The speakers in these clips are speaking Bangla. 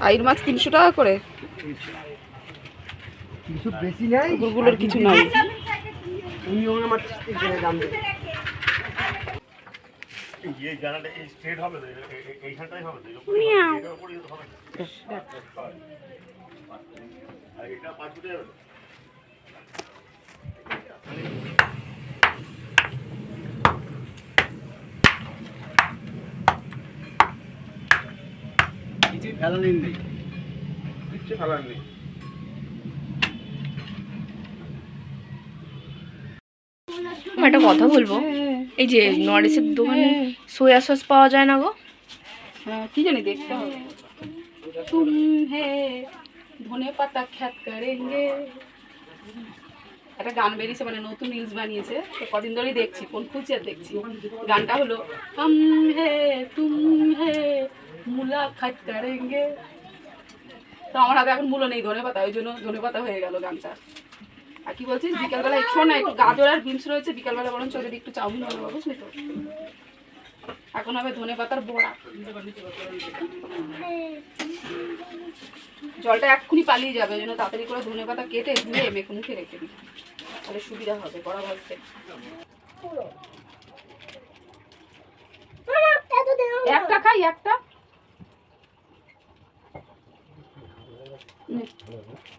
আইর মাছ তিনশো টাকা করে। কিছু বেশি নেই? কুকুরগুলোর কিছু নাই। তুমি ওর আমার তিরিশ টাকা দাম দেবে এই জায়গাটা এই স্ট্রেট হবে তো এ- এ- এইখানটাই হবে তো এরকম মিয়াও। এটার উপরেই তো হবে আর এটা পাঁচ ফুটে যাবে তো? কিছু নেই। কিচ্ছু ফেলার নেই। একটা কথা বলব। এই যে নরেশের দোকানে সোয়া সস পাওয়া যায় না গো? হ্যাঁ কি জানি দেখতে হবে। তুম হে ধনে পাতা খ্যাত করেঙ্গে। একটা গান বেরিয়েছে মানে নতুন রিলস বানিয়েছে। তো কদিন ধরেই দেখছি কোন খুঁজছি আর দেখছি গানটা হলো হাম হে তুম হে মুলাকাত করেঙ্গে। তো আমার হাতে এখন মূলো নেই, ধনে পাতা, ওই জন্য ধনে পাতা হয়ে গেল গানটা আর কি বলছিস? বিকালবেলা একটু শোন না, একটু গাজর আর বিনস রয়েছে, বিকালবেলা বরঞ্চ ওদের একটু চাউমিন বানাবো বুঝলি তো এখন হবে ধনে পাতার বড়া। জলটা এক্ষুনি পালিয়ে যাবে, ওই জন্য তাড়াতাড়ি করে ধনে পাতা কেটে ধুয়ে মেখে মুখে রেখে দিই। তাহলে সুবিধা হবে, বড়া ভাজতে একটা খাই একটা হ্যালো বন্ধুরা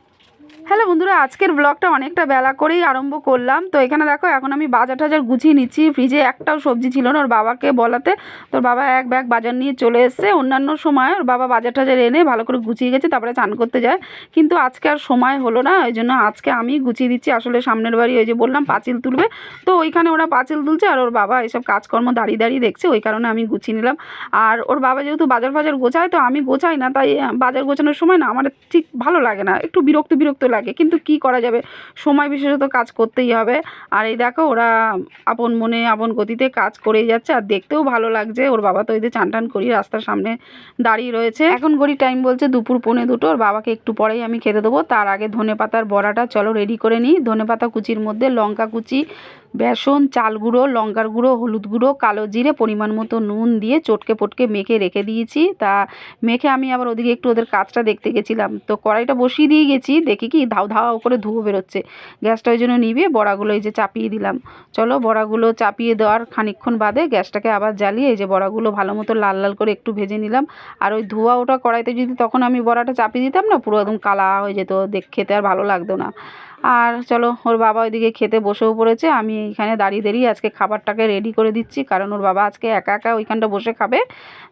আজকের ব্লগটা অনেকটা বেলা করেই আরম্ভ করলাম। তো এখানে দেখো, এখন আমি বাজার টাজার গুছিয়ে নিচ্ছি। ফ্রিজে একটাও সবজি ছিল না ওর বাবাকে বলাতে। তোর বাবা এক ব্যাগ বাজার নিয়ে চলে এসছে। অন্যান্য সময় ওর বাবা বাজার টাজার এনে ভালো করে গুছিয়ে গেছে, তারপরে চান করতে যায়। কিন্তু আজকে আর সময় হলো না, ওই জন্য আজকে আমি গুছিয়ে দিচ্ছি। আসলে সামনের বাড়ি ওই যে বললাম, পাঁচিল তুলবে। তো ওইখানে ওরা পাঁচিল তুলছে আর ওর বাবা এসব কাজকর্ম দাঁড়িয়ে দাঁড়িয়ে দেখছে, ওই কারণে আমি গুছিয়ে নিলাম। আর ওর বাবা যেহেতু বাজার ফাজার গোছায়, তো আমি গোছাই না, তাই বাজার গোছানোর সময় না, আমার ঠিক ভালো লাগে না। একটু বিরক্ত বিরক্ত লাগে, কিন্তু কি করা যাবে? সময় বিশেষত কাজ করতেই হবে। আর এই দেখো, ওরা আপন মনে আপন গতিতে কাজ করেই যাচ্ছে। আর দেখতেও ভালো লাগছে, ওর বাবা তো এদের চান টান করি রাস্তার সামনে দাঁড়িয়ে রয়েছে। এখন ঘড়ি টাইম বলছে দুপুর পৌনে দুটো, ওর বাবাকে একটু পরেই আমি খেতে দেবো। তার আগে ধনে পাতার বড়াটা, চলো রেডি করে নিই। ধনে পাতা কুচির মধ্যে লঙ্কা কুচি বেসন, চাল গুঁড়ো, লঙ্কার গুঁড়ো, হলুদ গুঁড়ো, কালো জিরে, পরিমাণ মতো নুন দিয়ে চটকে পটকে মেখে রেখে দিয়েছি। তা মেখে আমি আবার ওদিকে একটু ওদের কাজটা দেখতে গেছিলাম। তো কড়াইটা বসিয়ে দিয়ে গেছি, দেখি কি ধাও ধাও করে ধুয়ো বেরোচ্ছে। গ্যাসটা ওই জন্য নিবে, বড়াগুলো এই যে চাপিয়ে দিলাম। চলো বড়াগুলো চাপিয়ে দেওয়ার খানিকক্ষণ বাদে গ্যাসটাকে আবার জ্বালিয়ে এই যে বড়াগুলো ভালো মতো লাল লাল করে একটু ভেজে নিলাম। আর ওই ধোয়া ওটা কড়াইতে যদি তখন আমি বড়াটা চাপিয়ে দিতাম না, পুরো একদম কালা হয়ে যেত, দেখ খেতে আর ভালো লাগতো না। আর চলো, ওর বাবা ওইদিকে খেতে বসেও পড়েছে। আমি এইখানে দাঁড়িয়ে দাঁড়িয়ে আজকে খাবারটাকে রেডি করে দিচ্ছি। কারণ ওর বাবা আজকে একা একা ওইখানটা বসে খাবে।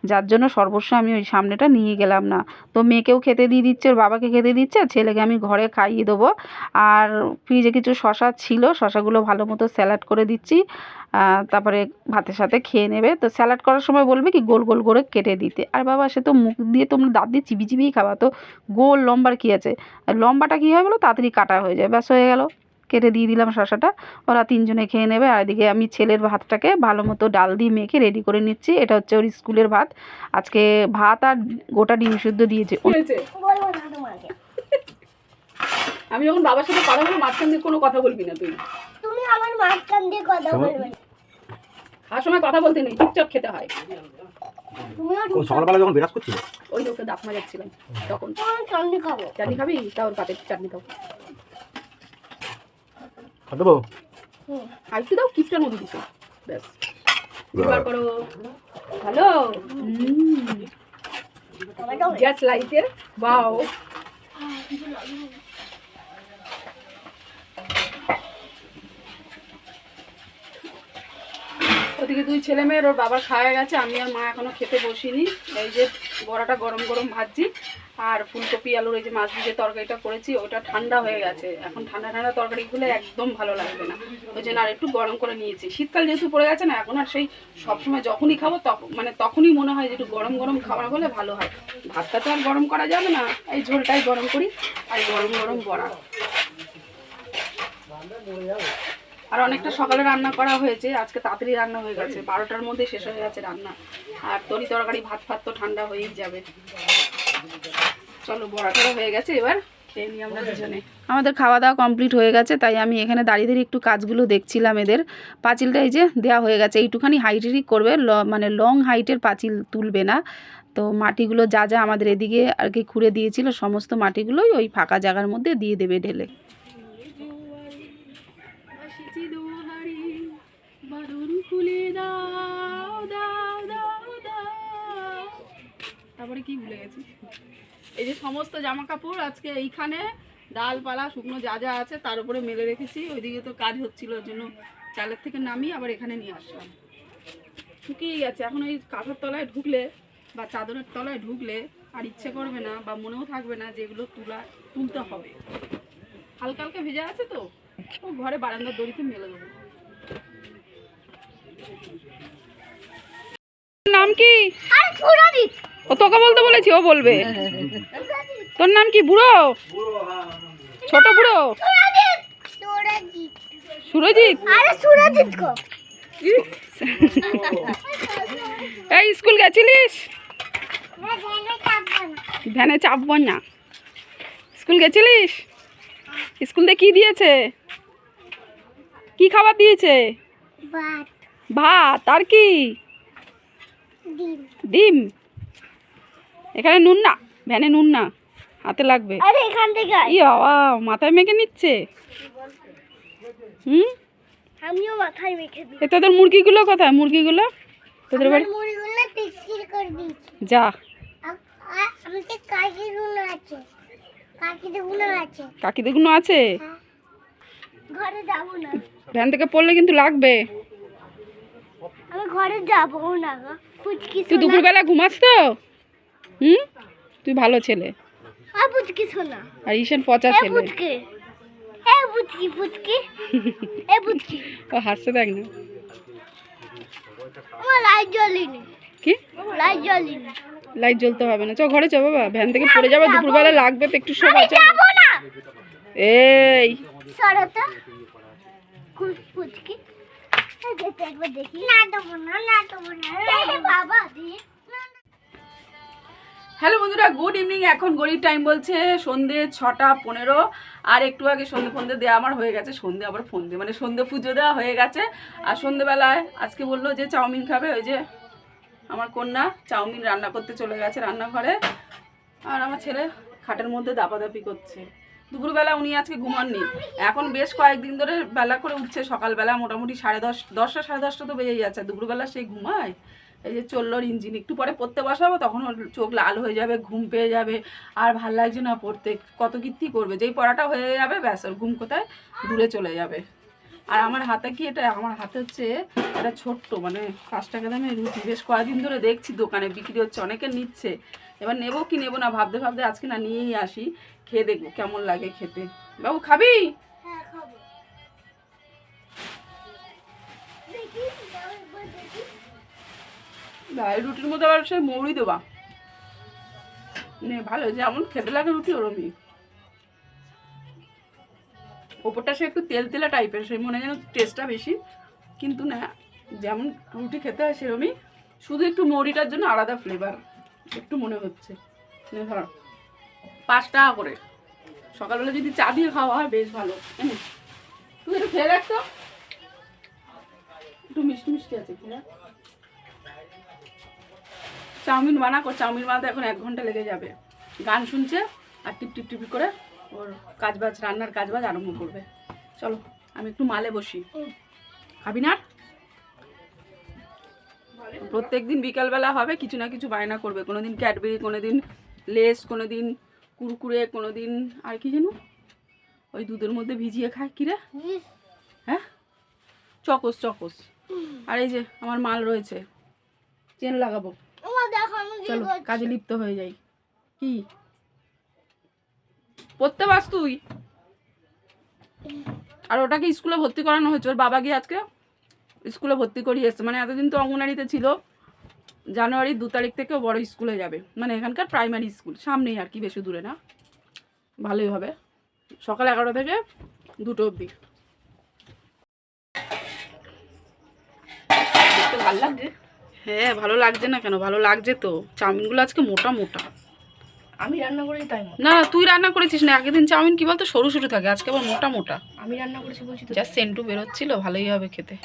যার জন্য সর্বস্ব আমি ওই সামনেটা নিয়ে গেলাম না। তো মেয়েকেও খেতে দিয়ে দিচ্ছে, ওর বাবাকে খেতে দিচ্ছে ছেলেকে আমি ঘরে খাইয়ে দেবো। আর ফ্রিজে কিছু শশা ছিল, শশাগুলো ভালো মতো স্যালাড করে দিচ্ছি। তারপরে ভাতের সাথে খেয়ে নেবে। তো স্যালাড করার সময় বলবে কি গোল গোল করে কেটে দিতে। আর বাবা সে তো মুখ দিয়ে তোমরা দাঁত দিয়ে চিবি চিবিই খাবা। তো গোল লম্বার কী আছে? আর লম্বাটা কী হয় বলো? তাড়াতাড়ি কাটা হয়ে যায়। ব্যাস হয়ে গেলো। কেটে দিয়ে দিলাম শশাটা ওরা তিনজনে খেয়ে নেবে। আর এদিকে আমি ছেলের ভাতটাকে ভালো মতো ডাল দিয়ে মেখে রেডি করে নিচ্ছি। এটা হচ্ছে ওর স্কুলের ভাত। আজকে ভাত আর গোটা ডিম সিদ্ধ দিয়েছে। আমি যখন বাবার সাথে কথা বলব মাঝখান দিয়ে কোনো কথা বলবি না তুই। তুমি আমার মাঝখান দিয়ে কথা বলবে। খাওয়ার সময় কথা বলতে নেই চুপচাপ খেতে হয়। তুমিও ও সকালবেলা যখন বিরাজ করছিল? ওই লোকটা দাঁত মাজাচ্ছিলাম তখন। চাটনি খাব। চাটনি খাবি? তাও পাতে চাটনি খাও খাব হুম। আর একটু দাও কিপটার মধ্যে দিছো। ব্যাস। এবার করো। হ্যালো টমেটো গ্যাস লাইটের বাও ওদিকে দুই ছেলে মেয়ের, ওর বাবা খাওয়া গেছে, আমি আর মা এখনও খেতে বসিনি। এই যে বড়াটা গরম গরম ভাজছি, আর ফুলকপি, আলুর এই যে মাছ দিয়ে তরকারিটা করেছি, ওটা ঠান্ডা হয়ে গেছে। এখন ঠান্ডা ঠান্ডা তরকারি খুলে একদম ভালো লাগবে না। ওই জন্য আর একটু গরম করে নিয়েছি। শীতকাল যেহেতু পড়ে গেছে না, এখন আর সেই সবসময় যখনই খাব তখন মানে তখনই মনে হয় যে একটু গরম গরম খাবার হলে ভালো হয়। ভাতটা তো আর গরম করা যাবে না, এই ঝোলটাই গরম করি, আর গরম গরম বড়া। আর অনেকটা সকালে রান্না করা হয়েছে, আজকে তাড়াতাড়ি রান্না হয়ে গেছে। বারোটার মধ্যে শেষ হয়ে গেছে রান্না। আর তরি তরকারি, ভাত ফাত তো ঠান্ডা হয়েই যাবে। চলো বড়াটাও হয়ে গেছে এবার আমাদের খাওয়া দাওয়া কমপ্লিট হয়ে গেছে, তাই আমি এখানে দাঁড়িয়ে দাঁড়িয়ে একটু কাজগুলো দেখছিলাম এদের। পাঁচিলটা এই যে দেওয়া হয়ে গেছে, এইটুখানি হাইটেরই করবে, ল- মানে লং হাইটের পাঁচিল তুলবে না। তো মাটিগুলো যা যা আমাদের এদিকে আর কি খুঁড়ে দিয়েছিল, সমস্ত মাটিগুলোই ওই ফাঁকা জায়গার মধ্যে দিয়ে দেবে ঢেলে। তারপরে কি ভুলে গেছি? এই যে সমস্ত জামা কাপড় আজকে এইখানে, ডালপালা, শুকনো যা যা আছে তার উপরে মেলে রেখেছি। ওইদিকে তো কাজ হচ্ছিল, ওর জন্য চালের থেকে নামিয়ে আবার এখানে নিয়ে আসলাম। শুকিয়ে গেছে। এখন ওই কাঁথার তলায় ঢুকলে বা চাদরের তলায় ঢুকলে আর ইচ্ছে করবে না বা মনেও থাকবে না যে এগুলো তুলা, তুলতে হবে। হালকা হালকা ভেজা আছে তো? ও ঘরে বারান্দার দড়িতে মেলে দেবো। নাম কি? ও তোকে বলতে বলেছি ও বলবে। তোর নাম কি বুড়ো? ছোট বুড়ো? সুরজিৎ। সুরজিৎ। সুরজিৎ? আরে সুরজিৎ কো এই স্কুল গেছিলিস? ভ্যানে চাপবো না। স্কুল গেছিলিস? স্কুল থেকে কী দিয়েছে? কি খাবার দিয়েছে? ভাত আর কি? ডিম। এখানে নুন না ভ্যানে নুন না হাতে লাগবে। আরে এখান থেকে আয়। ই বাবা মাথায় মেখে নিচ্ছে? হুম? আমিও মাথায় মেখে দিই। এ তোদের মুরগিগুলো কোথায়? মুরগিগুলো? তোদের বাড়ি? করে দিয়েছি। যা। আছে। কাকিদেরগুলো আছে? হ্যাঁ। ঘরে যাব না। ভ্যান থেকে পড়লে কিন্তু লাগবে। ঘরে যাব না পুচকি তুই দুপুরবেলা ঘুমাস তো? হুম? তুই ভালো ছেলে। আর পুচকি সোনা। আর ঈশান পচা ছেলে। পুচকি। এ পুচকি পুচকি। এ পুচকি। ও হাসছে দেখ না। আমার লাইট জ্বলিনি। কি? লাইট জ্বলিনি। লাইট জ্বলতে হবে না। চ ঘরে চ বাবা। ভ্যান থেকে পড়ে যাবে দুপুরবেলা লাগবে তো একটু যাব না। এই। সরতা পুচকি। হ্যালো বন্ধুরা গুড ইভিনিং এখন গরিব টাইম বলছে সন্ধে ছটা পনেরো। আর একটু আগে সন্ধে ফন্দে দেওয়া আমার হয়ে গেছে, সন্ধে আবার ফোন দিয়ে মানে সন্ধে পুজো দেওয়া হয়ে গেছে। আর সন্ধেবেলায় আজকে বলল যে চাউমিন খাবে, ওই যে আমার কন্যা চাউমিন রান্না করতে চলে গেছে রান্নাঘরে। আর আমার ছেলে খাটের মধ্যে দাপাদাপি করছে। দুপুরবেলা উনি আজকে ঘুমাননি। এখন বেশ কয়েকদিন ধরে বেলা করে উঠছে সকালবেলা, মোটামুটি সাড়ে দশ, দশটা, সাড়ে দশটা তো বেজে যাচ্ছে। দুপুরবেলা সেই ঘুমায়, এই যে চলল ইঞ্জিন। একটু পরে পড়তে বসাবো, তখন ওর চোখ লাল হয়ে যাবে, ঘুম পেয়ে যাবে। আর ভালো লাগছে না পড়তে, কত কীর্তি করবে? যেই পড়াটা হয়ে যাবে, ব্যাস, ওর ঘুম কোথায়? দূরে চলে যাবে। আর আমার হাতে কি এটা, আমার হাতে হচ্ছে এটা ছোট্ট মানে পাঁচ টাকা দামে রুটি। বেশ কয়েকদিন ধরে দেখছি দোকানে, বিক্রি হচ্ছে, অনেকে নিচ্ছে। এবার নেব কি নেব না, ভাবতে ভাবতে আজকে না নিয়েই আসি। খেয়ে দেখব কেমন লাগে খেতে। বাবু খাবি? হ্যাঁ রুটির মধ্যে আবার সে মৌরি দেবা। নে ভালো যেমন খেতে লাগে রুটি ওরমই। ওপরটা সে একটু তেল তেলা টাইপের সে মনে যেন টেস্টটা বেশি। কিন্তু না যেমন রুটি খেতে হয় সেরমই। শুধু একটু মৌরিটার জন্য আলাদা ফ্লেভার একটু মনে হচ্ছে। ধর। পাঁচ টাকা করে। সকালবেলা যদি চা দিয়ে খাওয়া হয়, বেশ ভালো হুম। তুই একটু খেয়ে রাখ তো একটু মিষ্টি মিষ্টি আছে খেয়ে চাউমিন বানা কর, চাউমিন বানাতে এখন এক ঘণ্টা লেগে যাবে। গান শুনছে আর টিপ টিপ টিপি করে ওর কাজবাজ, রান্নার কাজবাজ আরম্ভ করবে। চলো, আমি একটু মালে বসি। খাবি না? প্রত্যেক দিন বিকালবেলা হবে, কিছু না কিছু বায়না করবে। কোনো দিন ক্যাডবেরি কোনো দিন লেস কোনো দিন কুরকুরে কোনো দিন আর কি যেন? ওই দুধের মধ্যে ভিজিয়ে খায়। কিরে হ্যাঁ? Chalks chalks. আর এই যে আমার মাল রয়েছে। চেন লাগাবো। চলো কাজে লিপ্ত হয়ে যাই। কি? পড়তে পাস তুই? আর ওটাকে স্কুলে ভর্তি করানো হয়েছে। ওর বাবা গিয়ে আজকে স্কুলে ভর্তি করিয়ে এসছে। মানে এতদিন তো অঙ্গনারীতে ছিল। জানুয়ারি দু তারিখ থেকে ও বড় স্কুলে যাবে। মানে এখানকার প্রাইমারি স্কুল সামনেই আর কি বেশি দূরে না। ভালোই হবে। সকাল এগারোটা থেকে দুটো অবধি। ভালো লাগছে? হ্যাঁ ভালো লাগছে না কেন? ভালো লাগছে তো। চাউমিনগুলো আজকে মোটা মোটা। আমি রান্না করেছি তাই মনে না তুই রান্না করেছিস না? আগের দিন চাউমিন কি বলতো? সরু সরু থাকে আজকে আবার মোটা মোটা। আমি রান্না করেছি বলছি তো। যা সেন্টু বেরোচ্ছিল ভালোই হবে খেতে।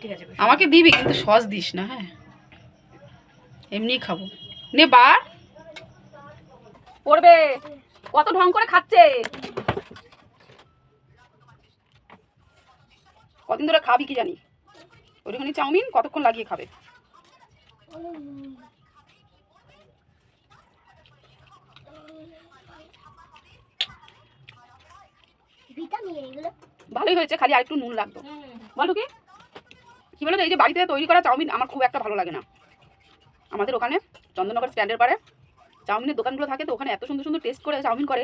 ঠিক আছে আমাকে দিবি কিন্তু সস দিস না হ্যাঁ। এমনিই খাব। নে বার। পড়বে। কত ঢং করে খাচ্ছে। কদিন ধরে খাবি কি জানি। ওইখানে চাউমিন কতক্ষণ লাগিয়ে খাবে। ভালোই হয়েছে খালি আরেকটু নুন লাগতো। বলো কি? কি বলো তো, এই যে বাড়িতে তৈরি করা চাউমিন আমার খুব একটা ভালো লাগে না। আমাদের ওখানে চন্দননগর স্ট্যান্ডের পারে। চাউমিনের দোকানগুলো থাকে তো ওখানে এত সুন্দর সুন্দর টেস্ট করে চাউমিন করে।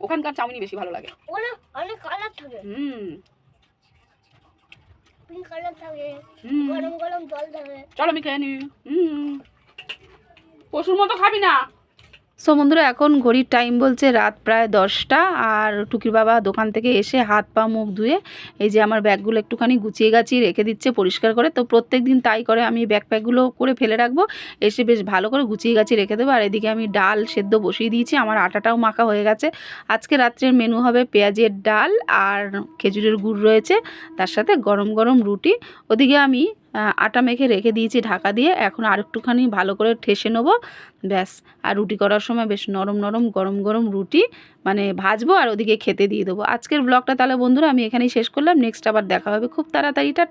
ওখানকার চাউমিনই বেশি ভালো লাগে। অনেক কালার থাকে। হুম। পিঙ্ক কালার থাকে হুম। গরম গরম জল থাকে। চলো আমি খেয়ে নি হুম। পশুর মতো খাবি না। সো বন্ধুরা, এখন ঘড়ির টাইম বলছে রাত প্রায় দশটা আর টুকির বাবা দোকান থেকে এসে হাত পা মুখ ধুয়ে এই যে আমার ব্যাগগুলো একটুখানি গুছিয়ে গাছিয়ে রেখে দিচ্ছে পরিষ্কার করে। তো প্রত্যেক দিন তাই করে, আমি ব্যাগ প্যাকগুলো করে ফেলে রাখব, এসে বেশ ভালো করে গুছিয়ে গাছিয়ে রেখে দেবো। আর এদিকে আমি ডাল সেদ্ধ বসিয়ে দিয়েছি, আমার আটাটাও মাখা হয়ে গেছে। আজকে রাত্রের মেনু হবে পেঁয়াজের ডাল আর খেজুরের গুড় রয়েছে, তার সাথে গরম গরম রুটি। ওদিকে আমি আটা মেখে রেখে দিয়েছি ঢাকা দিয়ে। এখন আর একটুখানি ভালো করে ঠেসে নেব। ব্যাস, আর রুটি করার সময় বেশ নরম নরম গরম গরম রুটি মানে ভাজবো আর ওদিকে খেতে দিয়ে দেবো। আজকের ব্লগটা তাহলে বন্ধুরা আমি এখানেই শেষ করলাম। নেক্সট আবার দেখা হবে। খুব তাড়াতাড়ি টা